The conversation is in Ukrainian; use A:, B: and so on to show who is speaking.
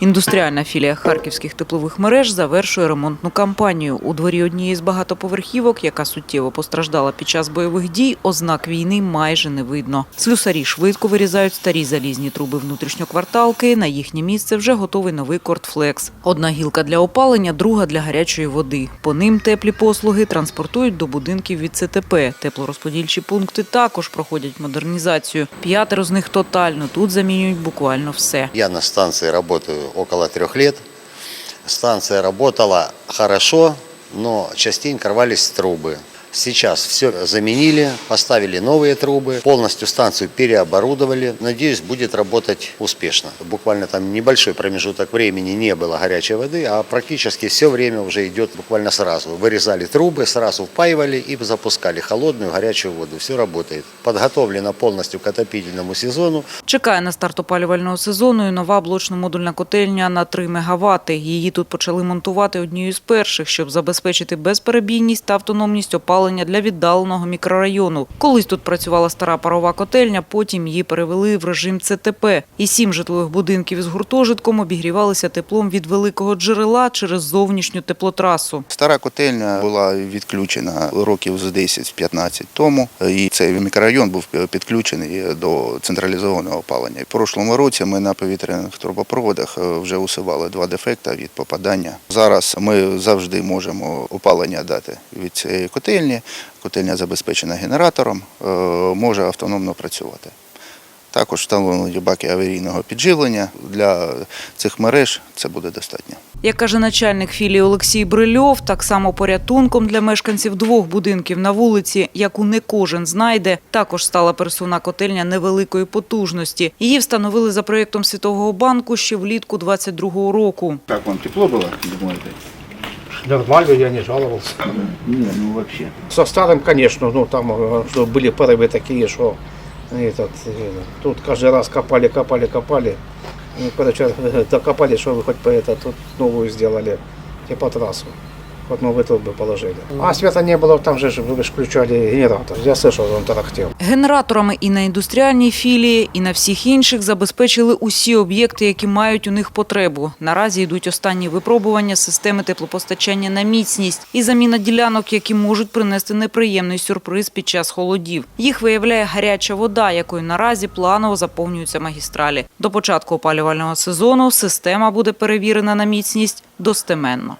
A: Індустріальна філія харківських теплових мереж завершує ремонтну кампанію. У дворі однієї з багатоповерхівок, яка суттєво постраждала під час бойових дій, ознак війни майже не видно. Слюсарі швидко вирізають старі залізні труби внутрішньокварталки. На їхнє місце вже готовий новий кортфлекс. Одна гілка для опалення, друга для гарячої води. По ним теплі послуги транспортують до будинків від ЦТП. Теплорозподільчі пункти також проходять модернізацію. П'ятеро з них тотально. Тут замінюють буквально все.
B: Я на станции работаю около трех лет. Станция работала хорошо, но частенько рвались трубы. Сейчас все заменили, поставили новые трубы, полностью станцию переоборудовали. Надеюсь, будет работать успешно. Буквально там небольшой промежуток времени не было горячей воды, а практически все время уже идет буквально сразу. Вырезали трубы, сразу впаивали и запускали холодную горячую воду. Все работает. Подготовлено полностью к отопительному сезону.
A: Чекає на старт опалювального сезону і нова блочно-модульна котельня на 3 МВт. Її тут почали монтувати однією з перших, щоб забезпечити безперебійність та автономність опалення для віддаленого мікрорайону. Колись тут працювала стара парова котельня, потім її перевели в режим ЦТП. І сім житлових будинків із гуртожитком обігрівалися теплом від великого джерела через зовнішню теплотрасу.
C: Стара котельня була відключена років з 10-15 тому, і цей мікрорайон був підключений до централізованого опалення. В прошлому році ми на повітряних трубопроводах е, вже усували два дефекти від попадання. Зараз ми завжди можемо опалення дати від цієї котельні. Котельня забезпечена генератором, е, може автономно працювати. Також встановлені баки аварійного підживлення. Для цих мереж це буде достатньо.
A: Як каже начальник філії Олексій Брильов, так само порятунком для мешканців двох будинків на вулиці, яку не кожен знайде, також стала пересувна котельня невеликої потужності. Її встановили за проєктом Світового банку ще влітку 22-го року.
C: Як вам тепло було, думаєте?
D: Нормально, я не жаловался.
C: Ні, ну взагалі.
D: Со старым, конечно, ну там э, что были порывы такие, что этот, э, тут каждый раз копали, копали, копали. Ну, короче, э, докопали, что вы хоть по это тут новую сделали, типа трассу. Вот новые трубы положили. А света не было, там же ж вы ж включали генератор. Я слышал, он тарахтел.
A: Генераторами і на індустріальній філії, і на всіх інших забезпечили усі об'єкти, які мають у них потребу. Наразі йдуть останні випробування системи теплопостачання на міцність і заміна ділянок, які можуть принести неприємний сюрприз під час холодів. Їх виявляє гаряча вода, якою наразі планово заповнюються магістралі. До початку опалювального сезону система буде перевірена на міцність достеменно.